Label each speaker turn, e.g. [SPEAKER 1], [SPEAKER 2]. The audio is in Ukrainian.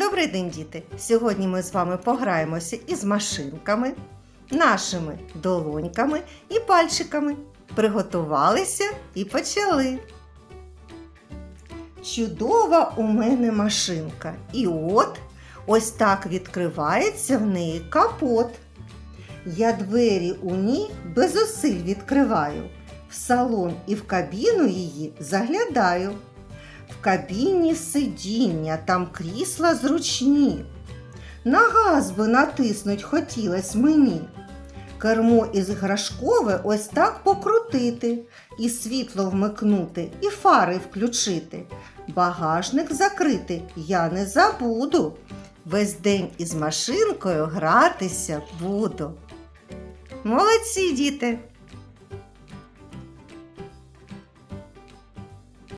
[SPEAKER 1] Добрий день, діти! Сьогодні ми з вами пограємося із машинками, нашими долоньками і пальчиками. Приготувалися і почали. Чудова у мене машинка. І от ось так відкривається в неї капот. Я двері у ній без зусиль відкриваю. В салон і в кабіну її заглядаю. В кабіні сидіння, там крісла зручні. На газ би натиснуть хотілось мені. Кермо із грашкове ось так покрутити, і світло вмикнути, і фари включити. Багажник закрити я не забуду. Весь день із машинкою гратися буду. Молодці, діти!